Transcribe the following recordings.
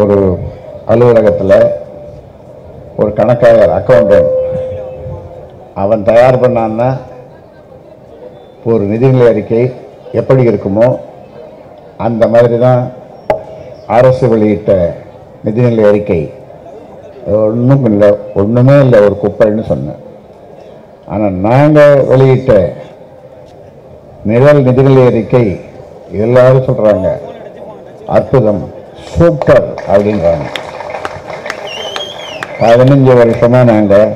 ஒரு அலுவலகத்தில் ஒரு கணக்காளர் அக்கௌண்டன்ட் அவன் தயார் பண்ணான்னா ஒரு நிதிநிலை அறிக்கை எப்படி இருக்குமோ அந்த மாதிரி தான் அரசு வெளியிட்ட நிதிநிலை அறிக்கை. ஒன்றும் இல்லை ஒன்றுமே இல்லை ஒரு குப்பைன்னு சொன்னேன். ஆனால் நாங்கள் வெளியிட்ட நிழல் நிதிநிலை அறிக்கை எல்லாரும் சொல்கிறாங்க அற்புதம். சூப்பர் அப்படின்றாங்க பதினஞ்சு வருஷமாக நாங்கள்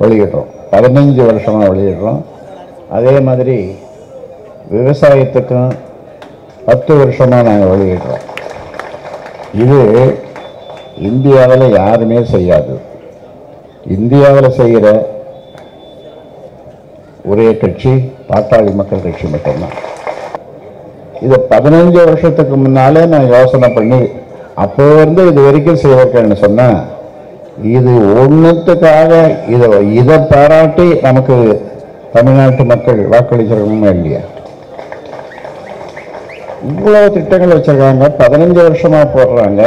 வெளியிடுறோம். பதினஞ்சு வருஷமாக வெளியிடுறோம். அதே மாதிரி விவசாயத்துக்கும் பத்து வருஷமாக நாங்கள் வெளியிடுறோம். இது இந்தியாவில் யாருமே செய்யாது. இந்தியாவில் செய்கிற ஒரே கட்சி பாட்டாளி மக்கள் கட்சி மட்டும்தான். இதை பதினஞ்சு வருஷத்துக்கு முன்னாலே நான் யோசனை பண்ணி அப்போ இருந்து இது வரைக்கும் செய்திருக்கேன்னு சொன்னேன் இது ஒன்றுத்துக்காக இதை இதை பாராட்டி நமக்கு தமிழ்நாட்டு மக்கள் வாக்களிச்சிருக்கணுமா இல்லையா? இவ்வளவு திட்டங்கள் வச்சிருக்காங்க பதினஞ்சு வருஷமா போடுறாங்க.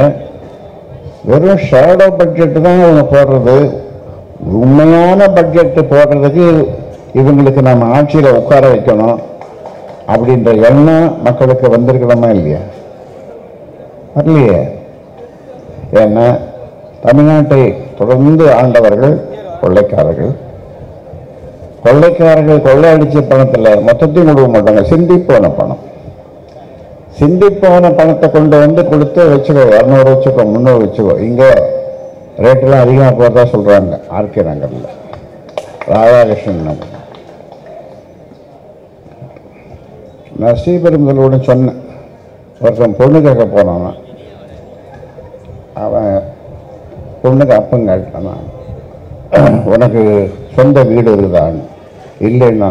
வெறும் ஷேடோ பட்ஜெட் தான் இவங்க போடுறது. உண்மையான பட்ஜெட் போடுறதுக்கு இவங்களுக்கு நம்ம ஆட்சியில் உட்கார வைக்கணும். அப்படின்ற எண்ணம் மக்களுக்கு வந்திருக்கலாமா இல்லையா? வரலையே. ஏன்னா தமிழ்நாட்டை தொடர்ந்து ஆண்டவர்கள் கொள்ளைக்காரர்கள். கொள்ளைக்காரர்கள் கொள்ளையடிச்ச பணத்தில் மொத்தத்தையும் கொடுக்க மாட்டாங்க. சிந்தி போன பணம். சிந்தி போன பணத்தை கொண்டு வந்து கொடுத்து வச்சுக்கோ. இரநூறு வச்சுக்கோ முந்நூறு வச்சுக்கோ. இங்கே ரேட்டெல்லாம் அதிகமாக போகிறதா சொல்கிறாங்க ஆர்கே நகரில். ராதாகிருஷ்ணன் நகர் நான் ஸ்ரீபெரும்புதலோடு சொன்னேன். ஒருத்தன் பொண்ணு கேட்க போனான். அவன் பொண்ணுக்கு அப்பன் கேட்டானா உனக்கு சொந்த வீடு இருக்குதான்னு இல்லைன்னா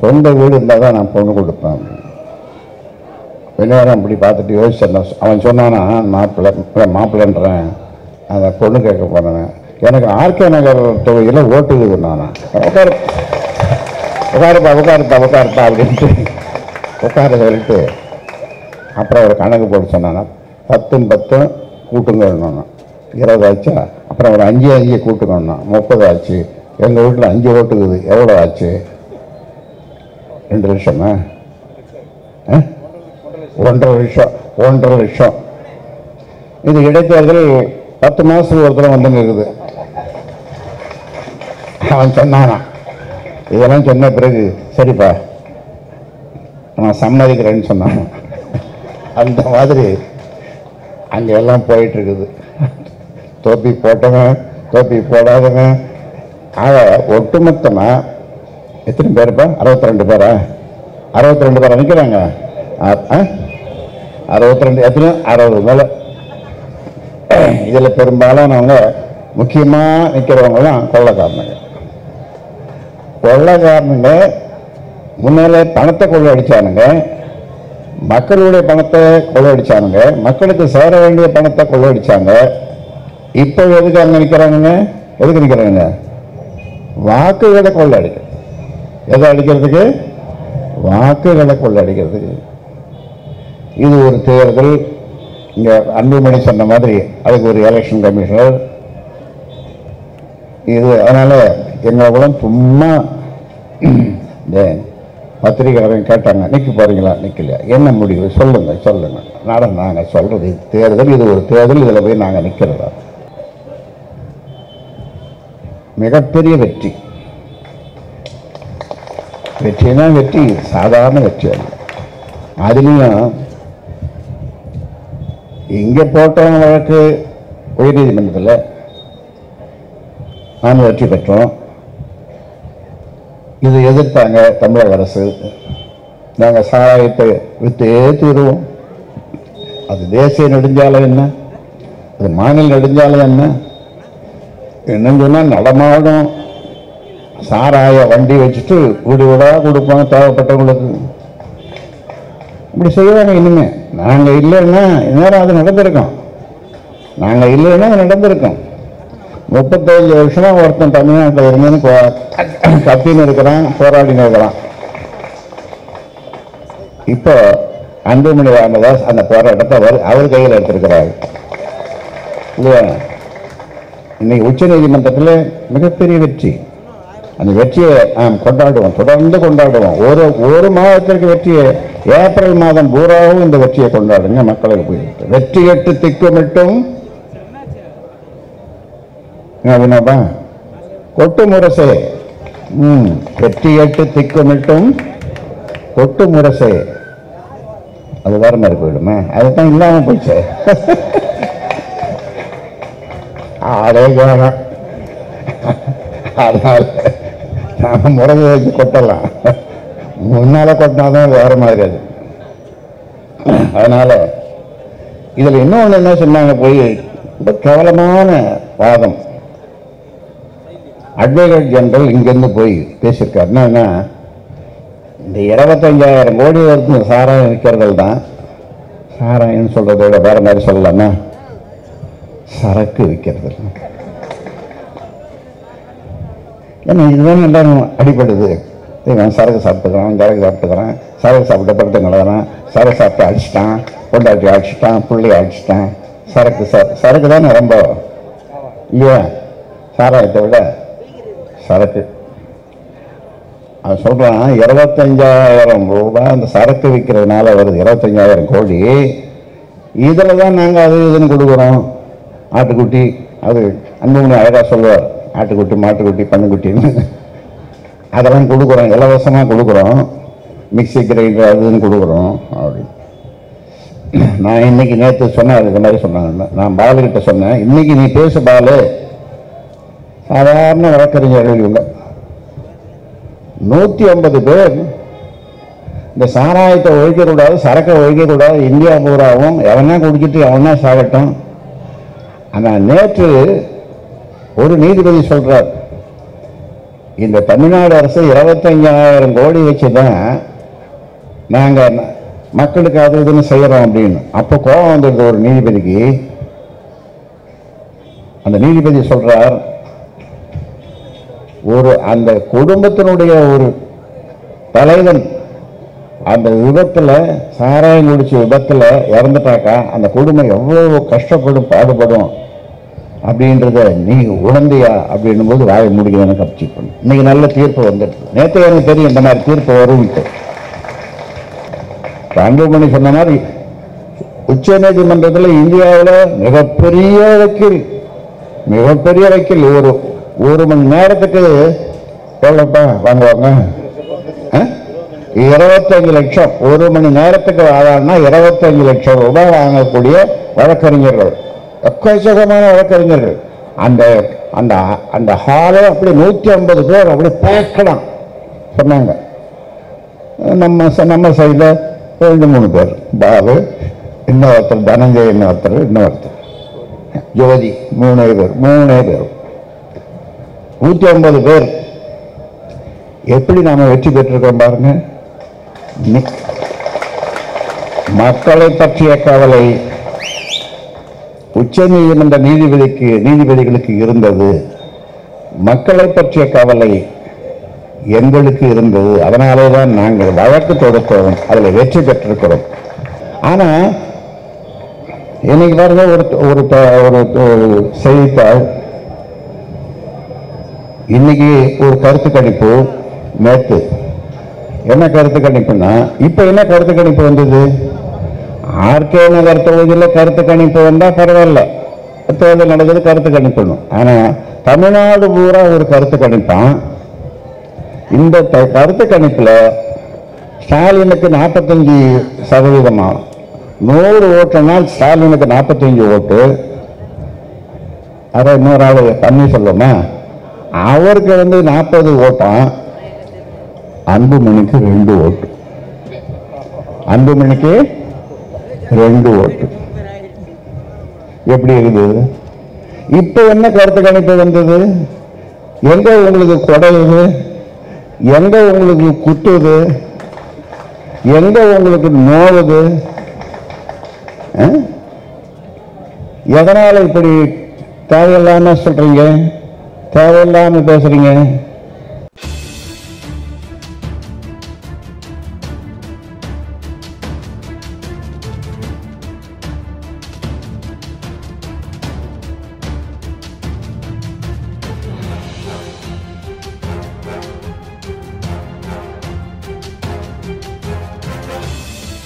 சொந்த வீடு இருந்தால் தான் நான் பொண்ணு கொடுப்பேன். பின்னாடி அப்படி பார்த்துட்டு யோசிச்சேன் அவன் சொன்னானா மாப்பிள்ளை மாப்பிள்ளைன்றேன். அந்த பொண்ணு கேட்க போனேன். எனக்கு ஆர்கே நகர் தொகுதியில் ஓட்டுக்குது நானா உட்காரு உட்காருப்பா உட்காருப்பா உட்காருப்பா அப்படின்ட்டு உட்கார சொல்லிட்டு அப்புறம் ஒரு கணக்கு போட்டு சொன்னானா பத்தும் பத்தும் கூட்டுங்கன்னு இருபது ஆச்சா? அப்புறம் ஒரு அஞ்சு அஞ்சு கூட்டுக்கணும்னா முப்பது ஆச்சு. எங்கள் வீட்டில் அஞ்சு ஓட்டுக்குது. எவ்வளோ ஆச்சு? ரெண்டு லட்சமா? ஆ? ஒன்றரை லட்சம். ஒன்றரை லட்சம். இது இடைத்தேர்தல் பத்து மாதத்துக்கு ஒரு தடவை வந்து இருக்குது. அவன் சொன்னானா. இதெல்லாம் சொன்ன பிறகு சரிப்பா. நான் சம்மதிக்கிறேன்னு சொன்னான் அந்த மாதிரி அங்கே எல்லாம் போயிட்டுருக்குது. தொப்பி போட்டவன் தொப்பி போடாதவன் ஆக ஒட்டுமொத்தமாக எத்தனை பேருப்பா அறுபத்தி ரெண்டு பேரா? அறுபத்தி ரெண்டு பேரா நிற்கிறாங்க அறுபத்தி ரெண்டு எத்தனை? அறுபது மேலே. இதில் பெரும்பாலானவங்க முக்கியமாக நிற்கிறவங்கலாம் கொள்ளைக்காரனுங்க. கொள்ளைக்காரனுங்க முன்னாலே பணத்தை கொள்ளையடிச்சானுங்க. மக்களுடைய பணத்தை கொள்ளையடிச்சானுங்க. மக்களுக்கு சேர வேண்டிய பணத்தை கொள்ளையடிச்சாங்க. இப்போ எதுக்கு அங்கே நிற்கிறாங்க எதுக்கு நிற்கிறாங்க வாக்குகளை கொள்ளையடிக்க. எதை அடிக்கிறதுக்கு? வாக்குகளை கொள்ளையடிக்கிறதுக்கு. இது ஒரு தேர்தல். இங்கே அன்புமணி சொன்ன மாதிரி அதுக்கு ஒரு எலெக்ஷன் கமிஷனர் இது அதனால் எங்களை கூட சும்மா இந்த பத்திரிகையாளர்கள் கேட்டாங்க நிற்க போகிறீங்களா நிற்கலையா என்ன முடிவு? சொல்லுங்க சொல்லுங்க. நாடா நாங்கள் சொல்கிறது தேர்தல் இது ஒரு தேர்தல் இதில் போய் நாங்கள் நிற்கிறதா மிகப்பெரிய வெற்றி. வெற்றினா வெற்றி சாதாரண வெற்றி அல்ல. அதுலேயும் இங்கே போட்டவங்க வழக்கு உயர்நீதிமன்றத்தில் நாம் வெற்றி பெற்றோம். இதை எதிர்த்தாங்க தமிழக அரசு. நாங்கள் சாராயத்தை விற்று தீருவோம். அது தேசிய நெடுஞ்சாலை என்ன? அது மாநில நெடுஞ்சாலை என்ன? என்னன்னு சொன்னால் நடமாடும். சாராய வண்டி வச்சுட்டு வீடு வீடாக கொடுப்போம் தேவைப்பட்டவங்களுக்கு. இப்படி செய்வாங்க இனிமே. நாங்கள் இல்லைன்னா இந்நேரம் அது நடந்திருக்கோம். நாங்கள் இல்லைன்னா அது நடந்திருக்கோம். முப்பத்தஞ்சு வருஷமாக ஒருத்தன் தமிழ்நாட்டில் இருந்துன்னு கத்தின்னு இருக்கிறான் போராடின்னு இருக்கிறான். இப்போ அன்புமணி ராமதாஸ் அந்த போராட்டத்தை அவர் அவர் கையில் எடுத்திருக்கிறார். இல்லையா? இன்னைக்கு உச்ச நீதிமன்றத்தில் மிகப்பெரிய வெற்றி. அந்த வெற்றியை நாம் கொண்டாடுவோம் தொடர்ந்து கொண்டாடுவோம். ஒரு ஒரு மாதத்திற்கு வெற்றியை ஏப்ரல் மாதம் பூராவும் இந்த வெற்றியை கொண்டாடுங்க மக்களுக்கு போய் வெற்றி எட்டு திக்குமிட்டும் வினோபா கொட்டு முரசே. ம் வெற்றி எட்டு திக்குமிட்டும் கொட்டு முரசே. அது வேற மாதிரி போயிடுமே. அதுதான் இல்லாமல் போச்சு. ஆடே வேணாம் அதனால் நாம் முறையை வச்சு கொட்டலாம். முன்னால் கொட்டினாதான் வேற மாதிரி அது. அதனால இதில் இன்னொன்று என்ன சொன்னாங்க போய் ரொம்ப கேவலமான வாதம். அட்வொகேட் ஜெனரல் இங்கேருந்து போய் பேசியிருக்காரு. என்னன்னா இந்த இருபத்தஞ்சாயிரம் கோடி வரைக்கும் சாராயம் விற்கிறவர்கள் தான் சாராயம்னு சொல்கிறத விட வேற மாதிரி சொல்லலாமா. சரக்கு விற்கிறது. ஏன்னா இதுதான் எல்லாரும் அடிபடுது? இவன் சரக்கு சாப்பிட்டுக்கிறான் சரக்கு சாப்பிட்டுக்கிறான். சரக்கு சாப்பிட்ட படுத்து நடக்கிறான் சரக்கு சாப்பிட்டு அடிச்சிட்டான். பொண்டாட்டி அடிச்சிட்டான் பிள்ளை அடிச்சிட்டான். சரக்கு ச- சரக்கு தானே ரொம்ப இல்லையா? சாராயத்தை விட சரக்கு. அவன் சொல்கிறான் இருபத்தஞ்சாயிரம் ரூபாய் அந்த சரக்கு விற்கிறதுனால வருது இருபத்தஞ்சாயிரம் கோடி. இதில் தான் நாங்கள் அது இதுன்னு கொடுக்குறோம். ஆட்டுக்குட்டி அது அன்புமணி அழகாக சொல்லுவார் ஆட்டுக்குட்டி மாட்டுக்குட்டி பண்ணுக்குட்டின்னு. அதெல்லாம் கொடுக்குறோம் இலவசமாக கொடுக்குறோம். மிக்ஸி கிரைண்டர் அதுன்னு கொடுக்குறோம் அப்படின்னு. நான் இன்னைக்கு நேற்று சொன்னேன் அதுக்கு மாதிரி சொன்னாங்க நான் பாலுக்கிட்ட சொன்னேன் இன்னைக்கு நீ பேசு பாலு. சாதாரண வழக்கறிஞர்கள் இவங்க நூற்றி ஐம்பது பேர் இந்த சாராயத்தை ஒழிக்கக்கூடாது சரக்கை ஒழிக்கக்கூடாது இந்தியா பூராவும் எவனா குடிச்சிட்டு எவனா சாகட்டும். ஆனால் நேற்று ஒரு நீதிபதி சொல்கிறார் இந்த தமிழ்நாடு அரசு இருபத்தஞ்சாயிரம் கோடி வச்சு தான் நாங்கள் மக்களுக்கு அது இதுன்னு செய்கிறோம் அப்படின்னு. அப்போ கோபம் வந்துடுது ஒரு நீதிபதிக்கு அந்த நீதிபதி சொல்கிறார் ஒரு அந்த குடும்பத்தினுடைய ஒரு தலைவன் அந்த விபத்தில் சாராயம் குடிச்ச விபத்துல இறந்துட்டாக்கா அந்த குடும்பம் எவ்வளவு கஷ்டப்படும் பாடுபடும் அப்படின்றத நீ உணர்ந்தியா அப்படின்னும் போது வாயை முடிக்க எனக்கு அப்சி பண்ணு. இன்னைக்கு நல்ல தீர்ப்பு வந்துடுது. நேற்று எனக்கு தெரியும் இந்த மாதிரி தீர்ப்பு வரும்ட்டு அன்புமணி சொன்ன மாதிரி உச்ச நீதிமன்றத்தில் இந்தியாவில் மிகப்பெரிய வக்கீல் மிகப்பெரிய வக்கீல் ஒரு ஒரு மணி நேரத்துக்கு எவ்வளோப்பா வாங்குவாங்க? ஆ? இருபத்தஞ்சு லட்சம். ஒரு மணி நேரத்துக்கு வாழான்னா இருபத்தஞ்சு லட்சம் ரூபாய் வாங்கக்கூடிய வழக்கறிஞர்கள். எக்கச்சக்கமான வழக்கறிஞர்கள். அந்த அந்த அந்த ஹாலை அப்படி நூற்றி ஐம்பது பேர் அப்படி பேக்கலாம் சொன்னாங்க. நம்ம ச- நம்ம சைடில் ரெண்டு மூணு பேர். பாபு இன்னொருத்தர் தனஞ்சய் இன்னொருத்தர் இன்னொருத்தர். ஜோதி மூணே பேர் மூணே பேர். நூற்றி ஐம்பது பேர். எப்படி நாம் வெற்றி பெற்றிருக்கோம் பாருங்க. மக்களை பற்றிய கவலை உச்ச நீதிமன்ற நீதிபதிக்கு நீதிபதிகளுக்கு இருந்தது. மக்களை பற்றிய கவலை எங்களுக்கு இருந்தது. அதனாலே தான் நாங்கள் வழக்கு தொடுத்தோம். அதில் வெற்றி பெற்றிருக்கிறோம். ஆனா இன்னைக்கு பாருங்க ஒரு ஒரு ஒரு செய்தித்தாள் இன்னைக்கு ஒரு கருத்து கணிப்பு நேற்று என்ன கருத்து கணிப்புன்னா இப்போ என்ன கருத்து கணிப்பு வந்தது? ஆர்கே நகர் தொகுதியில் கருத்து கணிப்பு வந்தால் பரவாயில்ல. தேர்தல் நடக்குது கருத்து கணிப்பணும் ஆனால் தமிழ்நாடு பூரா ஒரு கருத்து கணிப்பான் இந்த த- கருத்து கணிப்பில் ஸ்டாலினுக்கு நாற்பத்தஞ்சு சதவீதமாக நூறு ஓட்டுனால் ஸ்டாலினுக்கு நாற்பத்தஞ்சு ஓட்டு. அதை இன்னொரு ஆள் சொல்லுமா அவருக்கு வந்து நாற்பது ஓட்டம் அன்புமணிக்கு ரெண்டு ஓட்டு. அன்புமணிக்கு ரெண்டு ஓட்டு. எப்படி இருக்குது? இப்ப என்ன கருத்து கணிப்பு வந்தது? எங்க உங்களுக்கு குடையுது எங்க உங்களுக்கு குத்துது? எங்க உங்களுக்கு நோவுது? எதனால் எதனால இப்படி தேவையில்லாம சொல்றீங்க? தேவையில்லாமல் பேசுகிறீங்க